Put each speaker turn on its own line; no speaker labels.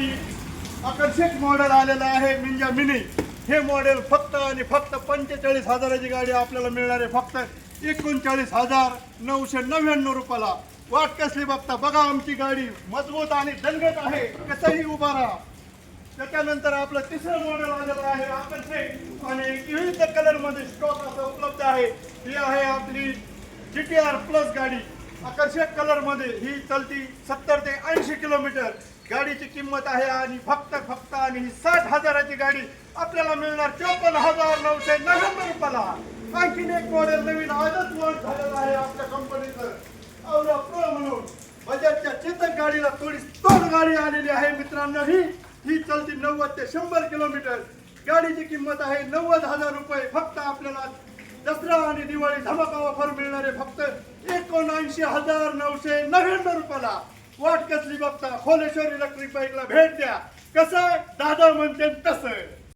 ठिकाणी आकर्षक मॉडेल आलेलं आहे मिंजा मिनी हे मॉडेल फक्त आणि फक्त पंचेचाळीस हजाराची गाडी आपल्याला मिळणार आहे. फक्त एकोणचाळीस हजार नऊशे नव्याण्णव रुपयाला. वाट कसली बघता बघा आमची गाडी मजबूत आणि दणगत आहे. कसंही उभा राहा. त्याच्यानंतर आपलं तिसरं मॉडेल आलेलं आहे आकर्षक. आणि विविध कलरमध्ये स्टॉक असं उपलब्ध आहे. ही आहे आपली जी टी आर प्लस गाडी. आकर्षक कलरमध्ये ही चलती सत्तर ते ऐंशी किलोमीटर. गाडीची किंमत आहे आणि फक्त फक्त आणि ही साठ हजाराची गाडी आपल्याला मिळणार चोपन्न हजार नऊशे नव्याण्णव रुपयाला. आणखीन एक मॉडेल नवीन आजच लॉन्च झालेलं आहे आपल्या कंपनीचं औरा प्रो म्हणून. बजाजच्या चेतक गाडीला थोडी तोड गाडी आलेली आहे मित्रांनो. ही ही चलती नव्वद ते शंभर किलोमीटर. गाडीची किंमत आहे नव्वद हजार रुपये. फक्त आपल्याला दसरा आणि दिवाळी धमाका ऑफर मिळणार आहे फक्त एकोणऐंशी हजार नऊशे नव्याण्णव रुपयाला. वाट कसली बघता? खोलेश्वर इलेक्ट्रिक बाईकला भेट द्या. कसं? दादा म्हणते तसं.